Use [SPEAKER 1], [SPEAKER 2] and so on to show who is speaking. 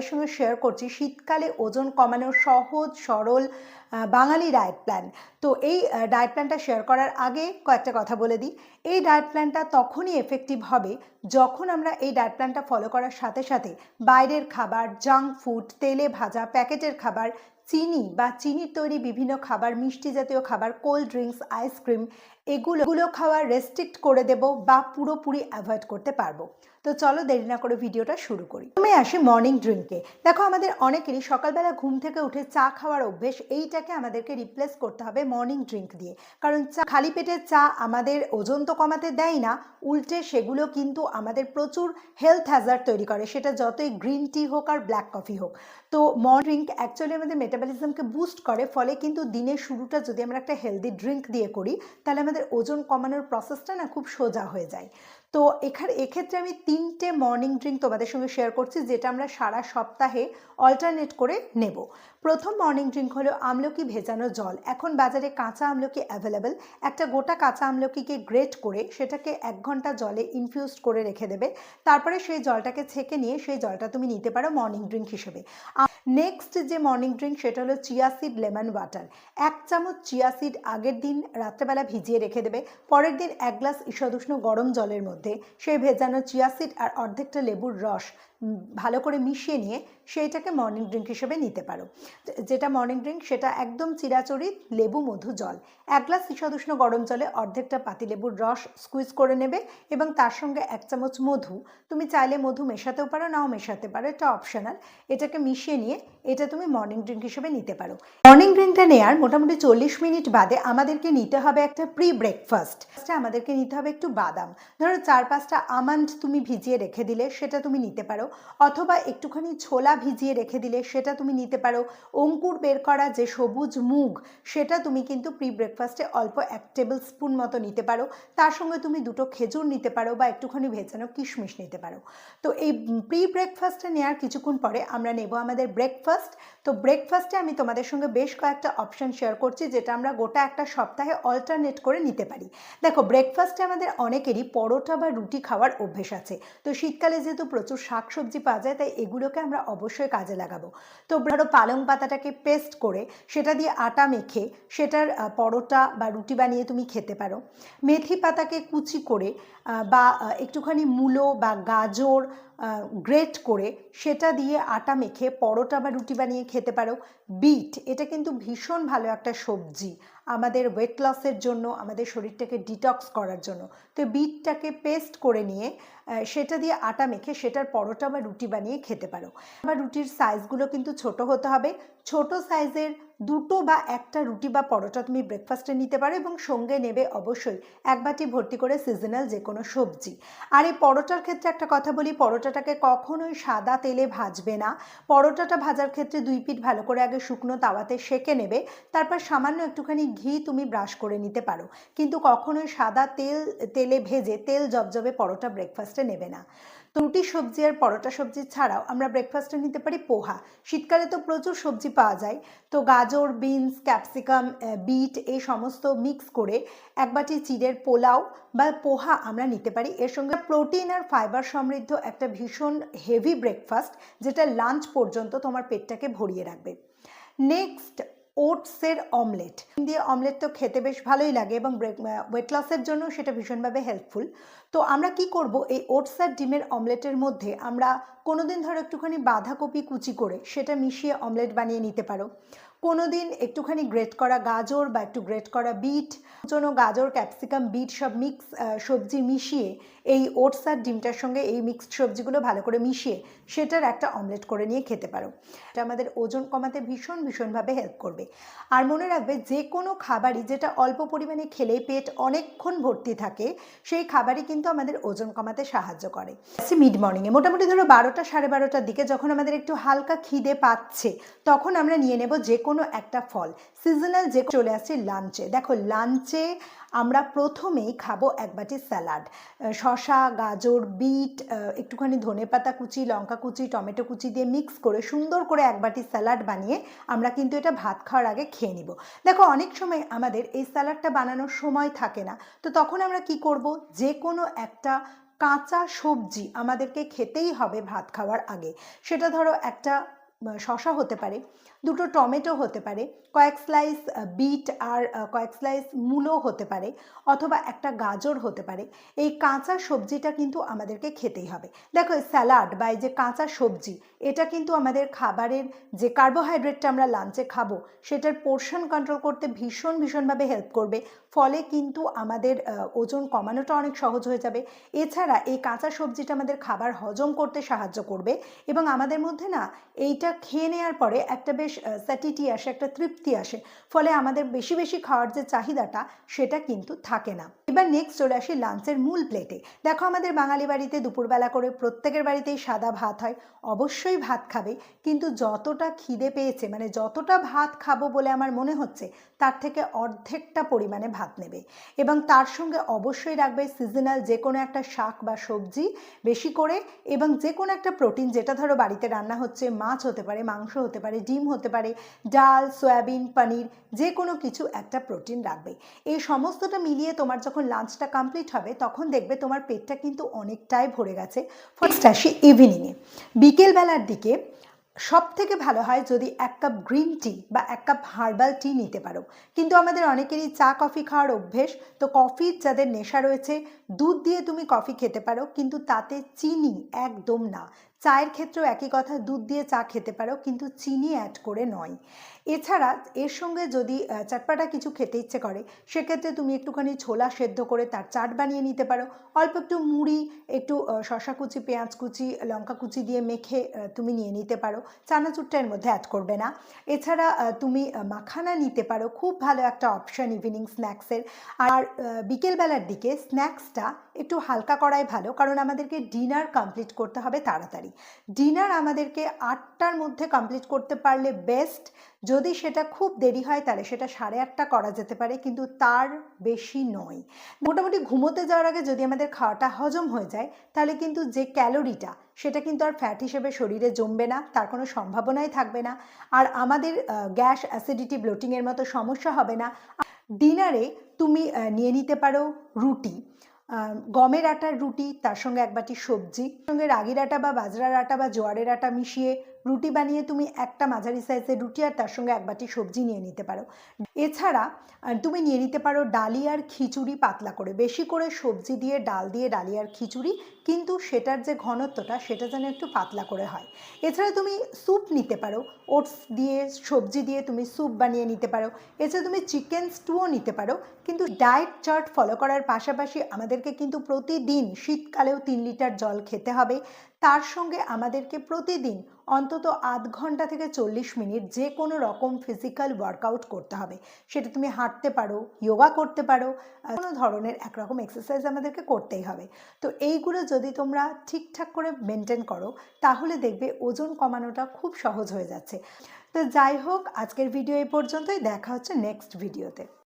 [SPEAKER 1] তোমাদের সঙ্গে শেয়ার করছি। শীতকালে ওজন কমানোর সহজ, সরল বাঙালি ডায়েট প্ল্যান তো এই ডায়েট প্ল্যানটা শেয়ার করার আগে কয়েকটা কথা বলে দিই। এই ডায়েট প্ল্যানটা তখনই এফেক্টিভ হবে যখন আমরা এই ডায়েট প্ল্যানটা ফলো করার সাথে সাথে বাইরের খাবার জাঙ্ক ফুড তেলে ভাজা, প্যাকেটের খাবার, চিনি বা চিনির তৈরি বিভিন্ন খাবার, মিষ্টি জাতীয় খাবার কোল্ড ড্রিঙ্কস আইসক্রিম এগুলো খাওয়া রেস্ট্রিক্ট করে দেব বা পুরোপুরি অ্যাভয়েড করতে পারব। তো চলো দেরি না করে ভিডিওটা শুরু করি। প্রথমে আসি মর্নিং ড্রিঙ্কে দেখো আমাদের অনেকেরই সকালবেলা ঘুম থেকে উঠে চা খাওয়ার অভ্যেস এইটাকে আমাদেরকে রিপ্লেস করতে হবে মর্নিং ড্রিঙ্ক দিয়ে। কারণ চা, খালি পেটে চা আমাদের ওজন তো কমাতে দেয় না, উল্টে সেগুলো কিন্তু আমাদের প্রচুর হেলথ হ্যাজার্ড তৈরি করে। সেটা যতই গ্রিন টি হোক আর ব্ল্যাক কফি হোক। তো মর্ন ড্রিঙ্ক অ্যাকচুয়ালি আমাদের মেটাবলিজমকে বুস্ট করে, ফলে কিন্তু দিনের শুরুটা যদি আমরা একটা হেলদি ড্রিঙ্ক দিয়ে করি, তাহলে আমাদের ওজন কমানোর প্রসেসটা না খুব সোজা হয়ে যায়। তো এখানে, এক্ষেত্রে আমি তিনটে মর্নিং ড্রিঙ্ক তোমাদের সঙ্গে শেয়ার করছি, যেটা আমরা সারা সপ্তাহে অল্টারনেট করে নেব। প্রথম মর্নিং ড্রিঙ্ক হলো আমলকি ভেজানো জল। এখন বাজারে কাঁচা আমলকি অ্যাভেলেবেল একটা গোটা কাঁচা আমলকিকে গ্রেট করে সেটাকে এক ঘণ্টা জলে ইনফিউজ করে রেখে দেবে। তারপরে সেই জলটাকে ছেঁকে নিয়ে সেই জলটা তুমি নিতে পারো মর্নিং ড্রিঙ্ক হিসেবে। নেক্সট যে মর্নিং ড্রিঙ্ক সেটা হলো চিয়া সিড লেমন ওয়াটার এক চামচ চিয়া সিড আগের দিন রাত্রেবেলা ভিজিয়ে রেখে দেবে। পরের দিন এক গ্লাস ঈষদুষ্ণ গরম জলের মধ্যে। সেই ভেজানো চিয়া সিড আর অর্ধেকটা লেবুর রস ভালো করে মিশিয়ে নিয়ে সেইটাকে মর্নিং ড্রিঙ্ক হিসেবে নিতে পারো। যেটা মর্নিং ড্রিঙ্ক সেটা একদম চিরাচরি লেবু মধু জল। এক গ্লাস ঈষদুষ্ণ গরম জলে অর্ধেকটা পাতিলেবুর রস স্কুইজ করে নেবে এবং তার সঙ্গে এক চামচ মধু। তুমি চাইলে মধু মেশাতেও পারো, নাও মেশাতে পারো, এটা অপশনাল এটাকে মিশিয়ে নিয়ে এটা তুমি মর্নিং ড্রিঙ্ক হিসেবে নিতে পারো। মর্নিং ড্রিঙ্কটা নেওয়ার মোটামুটি চল্লিশ মিনিট বাদে আমাদেরকে নিতে হবে একটা প্রি ব্রেকফাস্ট আমাদেরকে নিতে হবে একটু বাদাম। ধরো চার পাঁচটা আমান্ড তুমি ভিজিয়ে রেখে দিলে সেটা তুমি নিতে পারো। অথবা একটুখানি ছোলা ভিজিয়ে রেখে দিলে সেটা তুমি নিতে পারো। অঙ্কুর বের করা যে সবুজ মুগ, সেটা তুমি কিন্তু প্রি ব্রেকফাস্টে অল্প এক টেবিল স্পুন মতো নিতে পারো। তার সঙ্গে তুমি দুটো খেজুর নিতে পারো বা একটুখানি ভেজানো কিশমিশ নিতে পারো। তো এই প্রি ব্রেকফাস্টটা নেওয়ার কিছুক্ষণ পরে আমরা নেব আমাদের ব্রেকফাস্ট তো ব্রেকফাস্টে আমি তোমাদের সঙ্গে বেশ কয়েকটা অপশন শেয়ার করছি, যেটা আমরা গোটা একটা সপ্তাহে অল্টারনেট করে নিতে পারি। দেখো ব্রেকফাস্টে আমাদের অনেকেরই পরোটা বা রুটি খাওয়ার অভ্যেস আছে। তো শীতকালে যেহেতু প্রচুর শাকসবজি পাওয়া যায়, তাই এগুলোকে আমরা অবশ্যই কাজে লাগাবো। তো ধরো পালং পাতাটাকে পেস্ট করে সেটা দিয়ে আটা মেখে সেটার পরোটা বা রুটি বানিয়ে তুমি খেতে পারো। মেথি পাতাকে কুচি করে বা একটুখানি মূলো বা গাজর গ্রেট করে সেটা দিয়ে আটা মেখে পরোটা বা রুটি বানিয়ে খেতে পারো। বিট, এটা কিন্তু ভীষণ ভালো একটা সবজি। আমাদের ওয়েট লসের জন্য, আমাদের শরীরটাকে ডিটক্স করার জন্য। তো বিটটাকে পেস্ট করে নিয়ে সেটা দিয়ে আটা মেখে, সেটার পরোটা বা রুটি বানিয়ে খেতে পারো। আবার রুটির সাইজগুলো কিন্তু ছোট হতে হবে। ছোট সাইজের দুটো বা একটা রুটি বা পরোটা তুমি ব্রেকফাস্টে নিতে পারো এবং সঙ্গে নেবে অবশ্যই এক বাটি ভর্তি করে সিজনাল যে কোনো সবজি। আর এই পরোটার ক্ষেত্রে একটা কথা বলি, পরোটাটাকে কখনোই সাদা তেলে ভাজবে না। পরোটাটা ভাজার ক্ষেত্রে দুই পিঠ ভালো করে আগে শুকনো তাওয়াতে সেকে নেবে, তারপর সামান্য একটুখানি ঘি তুমি ব্রাশ করে নিতে পারো। কিন্তু কখনোই সাদা তেল, তেলে ভেজে তেল জবজবে পরোটা ব্রেকফাস্টে নেবে না। তো রুটি সবজি আর পরোটা সবজি ছাড়াও আমরা ব্রেকফাস্টে নিতে পারি পোহা। শীতকালে তো প্রচুর সবজি পাওয়া যায়। তো গাজর বিনস ক্যাপসিকাম বিট এই সমস্ত মিক্স করে এক বাটি চিড়ের পোলাও বা পোহা আমরা নিতে পারি। এর সঙ্গে প্রোটিন আর ফাইবার সমৃদ্ধ একটা ভীষণ হেভি ব্রেকফাস্ট যেটা লাঞ্চ পর্যন্ত তোমার পেটটাকে ভরিয়ে রাখবে। নেক্সট ওটসের অমলেট। দিয়ে অমলেট তো খেতে বেশ ভালোই লাগে এবং ওয়েট লসের জন্য সেটা ভীষণভাবে হেল্পফুল তো আমরা কি করব? এই ওটস আর ডিমের অমলেটের মধ্যে আমরা কোনোদিন ধরো একটুখানি বাঁধাকপি কুচি করে সেটা মিশিয়ে অমলেট বানিয়ে নিতে পারো। কোনো দিন একটুখানি গ্রেট করা গাজর বা একটু গ্রেট করা বিট জন্য গাজর ক্যাপসিকাম বিট সব মিক্স সবজি মিশিয়ে এই ওটস আর ডিমটার সঙ্গে এই মিক্সড সবজিগুলো ভালো করে মিশিয়ে সেটার একটা অমলেট করে নিয়ে খেতে পারো। এটা আমাদের ওজন কমাতে ভীষণ, ভীষণভাবে হেল্প করবে। আর মনে রাখবে যে কোনো খাবারই যেটা অল্প পরিমাণে খেলেই পেট অনেকক্ষণ ভর্তি থাকে, সেই খাবারই কিন্তু আমাদের ওজন কমাতে সাহায্য করে। মিড মর্নিংয়ে মোটামুটি ধরো বারোটা সাড়ে বারোটার দিকে যখন আমাদের একটু হালকা খিদে পাচ্ছে, তখন আমরা নিয়ে নেব যে কোনো একটা ফল। সিজনাল যে চলে আসছে লাঞ্চে দেখো লাঞ্চে আমরা প্রথমেই খাব এক বাটি স্যালাড শশা গাজর, বিট একটুখানি ধনেপাতা কুচি, লঙ্কা কুচি, টমেটো কুচি দিয়ে মিক্স করে সুন্দর করে এক বাটি স্যালাড বানিয়ে আমরা কিন্তু এটা ভাত খাওয়ার আগে খেয়ে নিব। দেখো, অনেক সময় আমাদের এই স্যালাডটা বানানোর সময় থাকে না। তো তখন আমরা কি করব? যে কোনো একটা কাঁচা সবজি আমাদেরকে খেতেই হবে ভাত খাওয়ার আগে। সেটা ধরো একটা শশা হতে পারে, দুটো টমেটো হতে পারে, কয়েক স্লাইস বিট আর কয়েক স্লাইস মূলো হতে পারে অথবা একটা গাজর হতে পারে। এই কাঁচা সবজিটা কিন্তু আমাদেরকে খেতেই হবে। দেখো স্যালাড বা এই যে কাঁচা সবজি এটা কিন্তু আমাদের খাবারের যে কার্বোহাইড্রেটটা আমরা লাঞ্চে খাব, সেটার পোর্শন কন্ট্রোল করতে ভীষণ, ভীষণভাবে হেল্প করবে। ফলে কিন্তু আমাদের ওজন কমানোটা অনেক সহজ হয়ে যাবে। এছাড়া এই কাঁচা সবজিটা আমাদের খাবার হজম করতে সাহায্য করবে এবং আমাদের মধ্যে না এইটা খেয়ে নেওয়ার পরে একটা বেশ স্যাটিটি আসে, একটা তৃপ্তি আসে। ফলে আমাদের বেশি বেশি খাওয়ার যে চাহিদাটা, সেটা কিন্তু থাকে না। এবার নেক্সট চলে আসি লাঞ্চের মূল প্লেটে দেখো আমাদের বাঙালি বাড়িতে দুপুরবেলা করে প্রত্যেকের বাড়িতেই সাদা ভাত হয়। অবশ্যই ভাত খাবে, কিন্তু যতটা খিদে পেয়েছে মানে যতটা ভাত খাব বলে আমার মনে হচ্ছে, তার থেকে অর্ধেকটা পরিমাণে ভাত নেবে। এবং তার সঙ্গে অবশ্যই রাখবে সিজনাল যে কোনো একটা শাক বা সবজি বেশি করে, এবং যে কোনো একটা প্রোটিন যেটা ধরো বাড়িতে রান্না হচ্ছে, মাছ হতে পারে, মাংস হতে পারে, ডিম হতে পারে, ডাল, সয়াবিন, পনির যে কোনো কিছু একটা প্রোটিন রাখবে। এই সমস্তটা মিলিয়ে তোমার যখন লাঞ্চটা কমপ্লিট হবে, তখন দেখবে তোমার পেটটা কিন্তু অনেকটাই ভরে গেছে ফার্স্ট আসি ইভিনিংয়ে বিকেলবেলার দিকে সব থেকে ভালো হয় যদি এক কাপ গ্রিন টি বা এক কাপ হার্বাল টি নিতে পারো। কিন্তু আমাদের অনেকেরই চা, কফি খাওয়ার অভ্যেস, তো কফির যাদের নেশা রয়েছে, দুধ দিয়ে তুমি কফি খেতে পারো, কিন্তু তাতে চিনি একদম না। চায়ের ক্ষেত্রেও একই কথা, দুধ দিয়ে চা খেতে পারো, কিন্তু চিনি অ্যাড করে নয়। এছাড়া এর সঙ্গে যদি চাটপাটা কিছু খেতে ইচ্ছে করে, সেক্ষেত্রে তুমি একটুখানি ছোলা সেদ্ধ করে তার চাট বানিয়ে নিতে পারো। অল্প একটু মুড়ি, একটু শশা কুচি, পেঁয়াজ কুচি, লঙ্কা কুচি দিয়ে মেখে তুমি নিয়ে নিতে পারো। চানাচুরটা এর মধ্যে অ্যাড করবে না। এছাড়া তুমি মাখানা নিতে পারো। খুব ভালো একটা অপশান ইভিনিং স্ন্যাক্সের আর বিকেলবেলার দিকে স্ন্যাক্সটা একটু হালকা করাই ভালো, কারণ আমাদেরকে ডিনার কমপ্লিট করতে হবে তাড়াতাড়ি। ডিনার আমাদেরকে আটটার মধ্যে কমপ্লিট করতে পারলে বেস্ট যদি সেটা খুব দেরি হয় তাহলে সেটা সাড়ে আটটা করা যেতে পারে, কিন্তু তার বেশি নয়। মোটামুটি ঘুমোতে যাওয়ার আগে যদি আমাদের খাওয়াটা হজম হয়ে যায়, তাহলে কিন্তু যে ক্যালোরিটা সেটা কিন্তু আর ফ্যাট হিসেবে শরীরে জমবে না, তার কোনো সম্ভাবনাই থাকবে না। আর আমাদের গ্যাস অ্যাসিডিটি ব্লোটিংয়ের মতো সমস্যা হবে না। ডিনারে তুমি নিয়ে নিতে পারো রুটি। গমের আটার রুটি, তার সঙ্গে এক বাটি সবজি সঙ্গে রাগির আটা বা বাজরার আটা বা জোয়ারের আটা মিশিয়ে রুটি বানিয়ে তুমি একটা মাঝারি সাইজের রুটি আর তার সঙ্গে এক বাটি সবজি নিয়ে নিতে পারো। এছাড়া তুমি নিয়ে নিতে পারো ডালিয়ার খিচুড়ি পাতলা করে। বেশি করে সবজি দিয়ে, ডাল দিয়ে ডালিয়ার খিচুড়ি, কিন্তু সেটার যে ঘনত্বটা, সেটা যেন একটু পাতলা করে হয়। এছাড়া তুমি স্যুপ নিতে পারো। ওটস দিয়ে, সবজি দিয়ে তুমি স্যুপ বানিয়ে নিতে পারো। এছাড়া তুমি চিকেন স্টুও নিতে পারো। কিন্তু ডায়েট চার্ট ফলো করার পাশাপাশি আমাদেরকে কিন্তু প্রতিদিন শীতকালেও তিন লিটার জল খেতে হবে। তার সঙ্গে আমাদেরকে প্রতিদিন অন্তত আধ ঘণ্টা থেকে চল্লিশ মিনিট যে কোনো রকম ফিজিক্যাল ওয়ার্কআউট করতে হবে। সেটা তুমি হাঁটতে পারো যোগা করতে পারো কোনো ধরনের একরকম এক্সারসাইজ আমাদেরকে করতেই হবে। তো এইগুলো যদি তোমরা ঠিকঠাক করে মেনটেন করো, তাহলে দেখবে ওজন কমানোটা খুব সহজ হয়ে যাচ্ছে। তো যাই হোক, আজকের ভিডিও এই পর্যন্তই। দেখা হচ্ছে নেক্সট ভিডিওতে